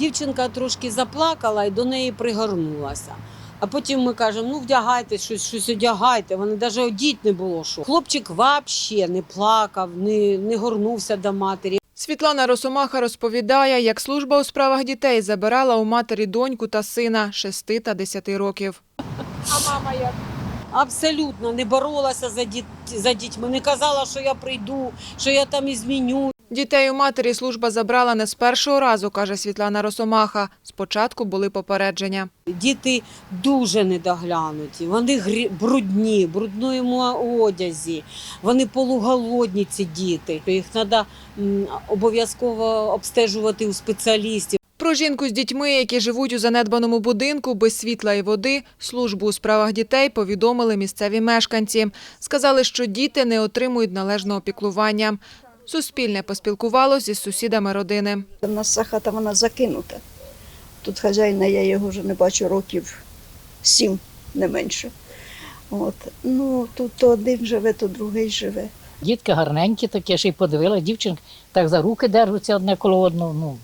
Дівчинка трошки заплакала і до неї пригорнулася. А потім ми кажемо, ну вдягайте щось, щось одягайте. Вони навіть одіть не було що. Хлопчик взагалі не плакав, не, не горнувся до матері. Світлана Росомаха розповідає, як служба у справах дітей забирала у матері доньку та сина 6 та 10 років. А мама як? Абсолютно не боролася за, діт... за дітьми, не казала, що я прийду, що я там і зміню. Дітей у матері служба забрала не з першого разу, каже Світлана Росомаха. Спочатку були попередження. Діти дуже недоглянуті, вони брудні, брудному одязі, вони полуголодні, ці діти. Їх треба обов'язково обстежувати у спеціалістів. Про жінку з дітьми, які живуть у занедбаному будинку без світла і води, службу у справах дітей повідомили місцеві мешканці. Сказали, що діти не отримують належного піклування. Суспільне поспілкувалося із сусідами родини. У нас ця хата вона закинута. Тут хазяїна я його вже не бачу років сім, не менше. От. Ну, тут то один живе, то другий живе. Дітки гарненькі такі, ще й подивилися, дівчинка так за руки держаться одне коло одного. Ну,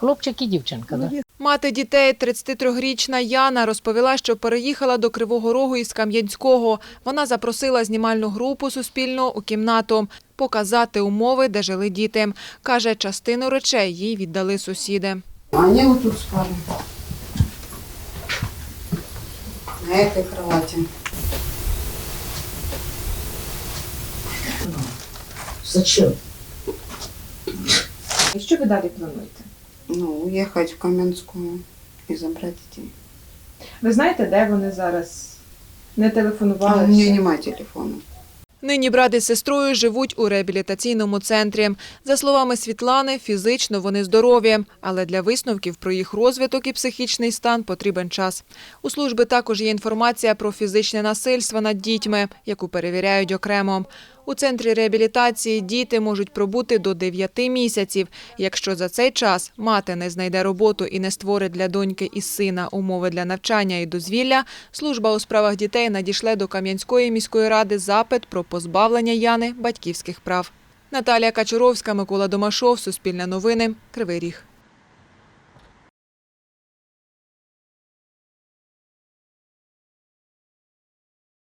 хлопчик і дівчинка. Да? Мати дітей, 33-річна Яна, розповіла, що переїхала до Кривого Рогу із Кам'янського. Вона запросила знімальну групу Суспільного у кімнату показати умови, де жили діти. Каже, частину речей їй віддали сусіди. Они вот тут спали. На этой кровати. Зачем? І що ви далі плануєте? Ну, уехать в Каменскую и забрать детей. Ви знаєте, де вони зараз? Не телефонували? у меня ще? нема. Нині брат із сестрою живуть у реабілітаційному центрі. За словами Світлани, фізично вони здорові, але для висновків про їх розвиток і психічний стан потрібен час. У служби також є інформація про фізичне насильство над дітьми, яку перевіряють окремо. У центрі реабілітації діти можуть пробути до 9 місяців. Якщо за цей час мати не знайде роботу і не створить для доньки і сина умови для навчання і дозвілля, служба у справах дітей надішле до Кам'янської міської ради запит про позбавлення Яни батьківських прав. Наталія Качуровська, Микола Домашов, Суспільне новини, Кривий Ріг.